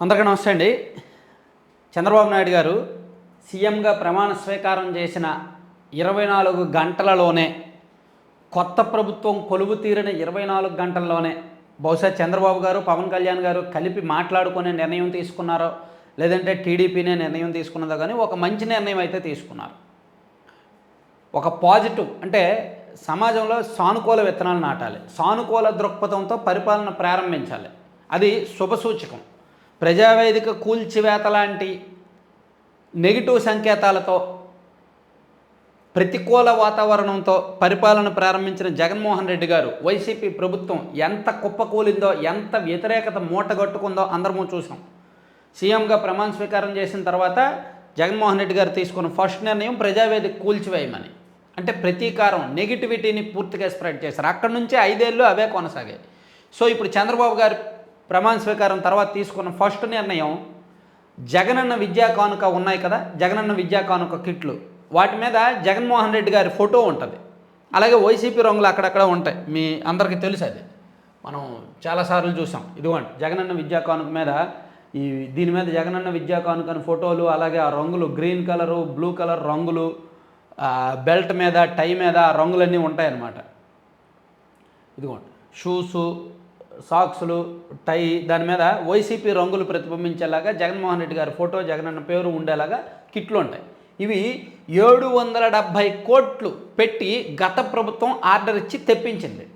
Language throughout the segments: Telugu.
అందరికీ నమస్తే అండి. చంద్రబాబు నాయుడు గారు సీఎంగా ప్రమాణ స్వీకారం చేసిన ఇరవై నాలుగు గంటలలోనే కొత్త ప్రభుత్వం కొలువు తీరిన ఇరవై నాలుగు గంటల్లోనే బహుశా చంద్రబాబు గారు పవన్ కళ్యాణ్ గారు కలిపి మాట్లాడుకునే నిర్ణయం తీసుకున్నారో లేదంటే టీడీపీనే నిర్ణయం తీసుకున్నదో కానీ ఒక మంచి నిర్ణయం అయితే తీసుకున్నారు. ఒక పాజిటివ్ అంటే సమాజంలో సానుకూల విత్తనాలు నాటాలి. సానుకూల దృక్పథంతో పరిపాలన ప్రారంభించాలి. అది శుభసూచకం ప్రజావేదిక కూల్చివేత లాంటి నెగిటివ్ సంకేతాలతో ప్రతికూల వాతావరణంతో పరిపాలన ప్రారంభించిన జగన్మోహన్ రెడ్డి గారు వైసీపీ ప్రభుత్వం ఎంత కుప్పకూలిందో ఎంత వ్యతిరేకత మూటగట్టుకుందో అందరము చూసాం సీఎంగా ప్రమాణ స్వీకారం చేసిన తర్వాత జగన్మోహన్ రెడ్డి గారు తీసుకున్న ఫస్ట్ నిర్ణయం ప్రజావేదిక కూల్చివేయమని. అంటే ప్రతీకారం నెగిటివిటీని పూర్తిగా స్ప్రెడ్ చేశారు. అక్కడి నుంచే ఐదేళ్ళు అవే కొనసాగాయి. సో ఇప్పుడు చంద్రబాబు గారు ప్రమాణ స్వీకారం తర్వాత తీసుకున్న ఫస్ట్ నిర్ణయం జగనన్న విద్యా కానుక ఉన్నాయి కదా జగనన్న విద్యా కానుక కిట్లు. వాటి మీద జగన్మోహన్ రెడ్డి గారి ఫోటో ఉంటుంది. అలాగే వైసీపీ రంగులు అక్కడక్కడ ఉంటాయి. మీ అందరికీ తెలుసు అది. మనం చాలాసార్లు చూసాం. ఇదిగోండి జగనన్న విద్యా కానుక మీద ఈ దీని మీద జగనన్న విద్యా కానుక అని ఫోటోలు అలాగే ఆ రంగులు గ్రీన్ కలరు బ్లూ కలర్ రంగులు బెల్ట్ మీద టై మీద రంగులన్నీ ఉంటాయన్నమాట. ఇదిగోండి షూసు సాక్సులు టై దాని మీద వైసీపీ రంగులు ప్రతిబింబించేలాగా జగన్మోహన్ రెడ్డి గారి ఫోటో జగన్ అన్న పేరు ఉండేలాగా కిట్లు ఉంటాయి. ఇవి ఏడు వందల డెబ్భై కోట్లు పెట్టి గత ప్రభుత్వం ఆర్డర్ ఇచ్చి తెప్పించింది.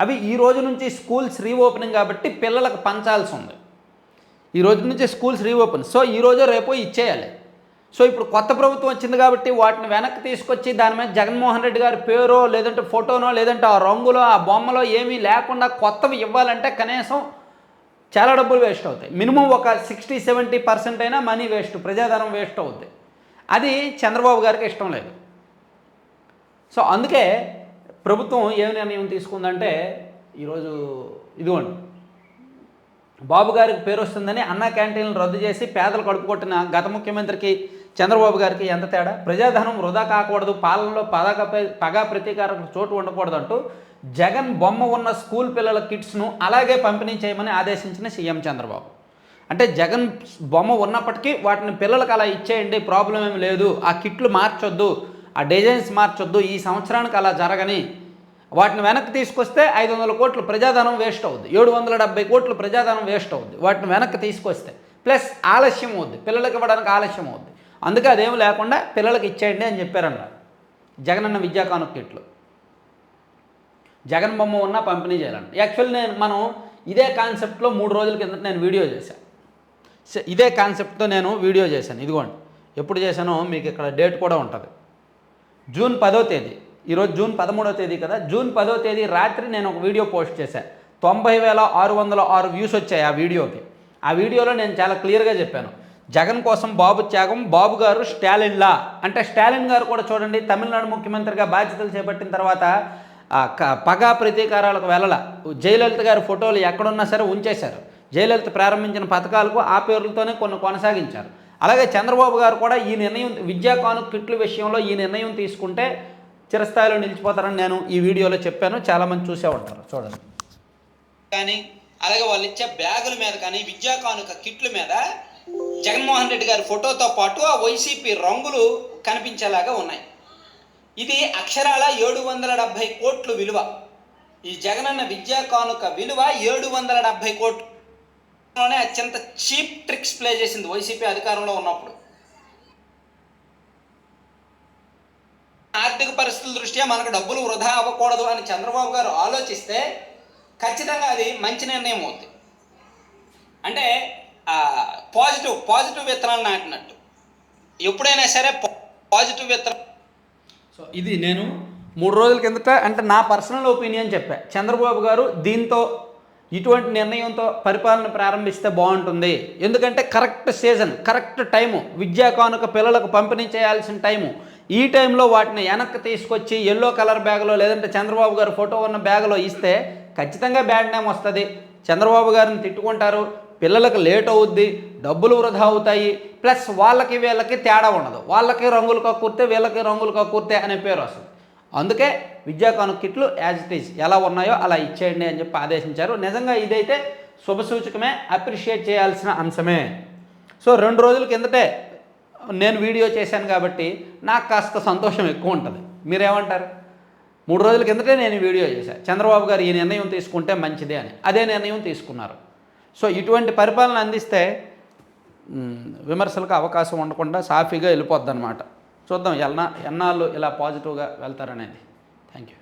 అవి ఈ రోజు నుంచి స్కూల్స్ రీఓపెనింగ్ కాబట్టి పిల్లలకు పంచాల్సి ఉంది. ఈ రోజు నుంచి స్కూల్స్ రీఓపెన్ సో ఈ రేపు ఇచ్చేయాలి. సో ఇప్పుడు కొత్త ప్రభుత్వం వచ్చింది కాబట్టి వాటిని వెనక్కి తీసుకొచ్చి దాని మీద జగన్మోహన్ రెడ్డి గారి పేరో లేదంటే ఫోటోనో లేదంటే ఆ రంగులో ఆ బొమ్మలో ఏమీ లేకుండా కొత్తవి ఇవ్వాలంటే కనీసం చాలా డబ్బులు వేస్ట్ అవుతాయి. మినిమం ఒక సిక్స్టీ సెవెంటీ పర్సెంట్ అయినా మనీ వేస్ట్ ప్రజాధనం వేస్ట్ అవుద్ది. అది చంద్రబాబు గారికి ఇష్టం లేదు. సో అందుకే ప్రభుత్వం ఏం నిర్ణయం తీసుకుందంటే ఈరోజు ఇదిగోండి. బాబు గారికి పేరు వస్తుందని అన్న క్యాంటీన్లు రద్దు చేసి పేదలు కడుపుకొట్టిన గత ముఖ్యమంత్రికి చంద్రబాబు గారికి ఎంత తేడా? ప్రజాధనం వృధా కాకూడదు పాలనలో పదకపై పగా ప్రతీకార చోటు ఉండకూడదు అంటూ జగన్ బొమ్మ ఉన్న స్కూల్ పిల్లల కిట్స్ను అలాగే పంపిణీ చేయమని ఆదేశించిన సీఎం చంద్రబాబు. అంటే జగన్ బొమ్మ ఉన్నప్పటికీ వాటిని పిల్లలకు అలా ఇచ్చేయండి ప్రాబ్లం ఏమి లేదు ఆ కిట్లు మార్చొద్దు ఆ డిజైన్స్ మార్చొద్దు ఈ సంవత్సరానికి అలా జరగని వాటిని వెనక్కి తీసుకొస్తే ఐదు వందల కోట్లు ప్రజాధనం వేస్ట్ అవుద్ది ఏడు వందల డెబ్బై కోట్లు ప్రజాధనం వేస్ట్ అవుద్ది వాటిని వెనక్కి తీసుకొస్తే ప్లస్ ఆలస్యం అవుద్ది పిల్లలకి ఇవ్వడానికి ఆలస్యం అవుద్ది. అందుకే అదేం లేకుండా పిల్లలకి ఇచ్చేయండి అని చెప్పారన్నారు. జగనన్న విద్యా కానుక కిట్లు జగన్ బొమ్మ ఉన్నా పంపిణీ చేయాలంట. యాక్చువల్ నేను మనం ఇదే కాన్సెప్ట్లో మూడు రోజుల కిందట నేను వీడియో చేశాను స- ఇదే కాన్సెప్ట్తో నేను వీడియో చేశాను. ఇదిగోండి. ఎప్పుడు చేశానో మీకు ఇక్కడ డేట్ కూడా ఉంటుంది. జూన్ పదో తేదీ. ఈరోజు జూన్ పదమూడో తేదీ కదా. జూన్ పదో తేదీ రాత్రి నేను ఒక వీడియో పోస్ట్ చేశాను తొంభై వేల ఆరు వందల ఆరు వ్యూస్ వచ్చాయి ఆ వీడియోకి. ఆ వీడియోలో నేను చాలా క్లియర్గా చెప్పాను. జగన్ కోసం బాబు త్యాగం బాబు గారు స్టాలిన్లా. అంటే స్టాలిన్ గారు కూడా చూడండి తమిళనాడు ముఖ్యమంత్రిగా బాధ్యతలు చేపట్టిన తర్వాత క- పగా ప్రతీకారాలకు వెళ్ళల. జయలలిత గారి ఫోటోలు ఎక్కడున్నా సరే ఉంచేశారు. జయలలిత ప్రారంభించిన పథకాలకు ఆ పేర్లతోనే కొన్ని కొనసాగించారు. అలాగే చంద్రబాబు గారు కూడా ఈ నిర్ణయం విద్యా కానుక కిట్ల విషయంలో ఈ నిర్ణయం తీసుకుంటే చిరస్థాయిలో నిలిచిపోతారని నేను ఈ వీడియోలో చెప్పాను. చాలామంది చూసే ఉంటారు. చూడండి. కానీ అలాగే వాళ్ళు ఇచ్చే బ్యాగుల మీద కానీ విద్యా కానుక కిట్ల మీద జగన్మోహన్ రెడ్డి గారి ఫోటోతో పాటు ఆ వైసీపీ రంగులు కనిపించేలాగా ఉన్నాయి. ఇది అక్షరాల ఏడు వందల డెబ్భై కోట్లు విలువ. ఈ జగనన్న విద్యా కానుక విలువ ఏడు వందల డెబ్భై కోట్లులోనే అత్యంత చీప్ ట్రిక్స్ ప్లే చేసింది వైసీపీ అధికారంలో ఉన్నప్పుడు. ఆర్థిక పరిస్థితుల దృష్ట్యా మనకు డబ్బులు వృధా అవ్వకూడదు అని చంద్రబాబు గారు ఆలోచిస్తే ఖచ్చితంగా అది మంచి నిర్ణయం అవుతుంది అంటే పాజిటివ్ పాజిటివ్ విత్తనాలు నాటినట్టు. ఎప్పుడైనా సరే పాజిటివ్ విత్తనం సో ఇది నేను మూడు రోజుల కిందట అంటే నా పర్సనల్ ఒపీనియన్ చెప్పా. చంద్రబాబు గారు దీంతో ఇటువంటి నిర్ణయంతో పరిపాలన ప్రారంభిస్తే బాగుంటుంది. ఎందుకంటే కరెక్ట్ సీజన్ కరెక్ట్ టైము విద్యా కానుక పిల్లలకు పంపిణీ చేయాల్సిన టైము. ఈ టైంలో వాటిని వెనక్కి తీసుకొచ్చి ఎల్లో కలర్ బ్యాగ్లో లేదంటే చంద్రబాబు గారు ఫోటో ఉన్న బ్యాగ్లో ఇస్తే ఖచ్చితంగా బ్యాడ్ నేమ్ వస్తుంది. చంద్రబాబు గారిని తిట్టుకుంటారు. పిల్లలకు లేట్ అవుద్ది డబ్బులు వృధా అవుతాయి ప్లస్ వాళ్ళకి వీళ్ళకి తేడా ఉండదు. వాళ్ళకి రంగులు కక్కుర్తే వీళ్ళకి రంగులు కక్కుర్తే అనే పేరు వస్తుంది. అందుకే విద్యా కానుక కిట్లు యాజ్ ఇట్ ఈజ్ ఎలా ఉన్నాయో అలా ఇచ్చేయండి అని చెప్పి ఆదేశించారు. నిజంగా ఇదైతే శుభసూచకమే అప్రిషియేట్ చేయాల్సిన అంశమే. సో రెండు రోజుల కిందటే నేను వీడియో చేశాను కాబట్టి నాకు కాస్త సంతోషం ఎక్కువ ఉంటుంది. మీరేమంటారు? మూడు రోజుల కిందటే నేను వీడియో చేశాను చంద్రబాబు గారు ఈ నిర్ణయం తీసుకుంటే మంచిదే అని. అదే నిర్ణయం తీసుకున్నారు. సో ఇటువంటి పరిపాలన అందిస్తే విమర్శలకు అవకాశం ఉండకుండా సాఫీగా వెళ్ళిపోద్ది అనమాట చూద్దాం ఎన్నా ఎన్నాళ్ళు ఇలా పాజిటివ్గా వెళ్తారనేది. Thank you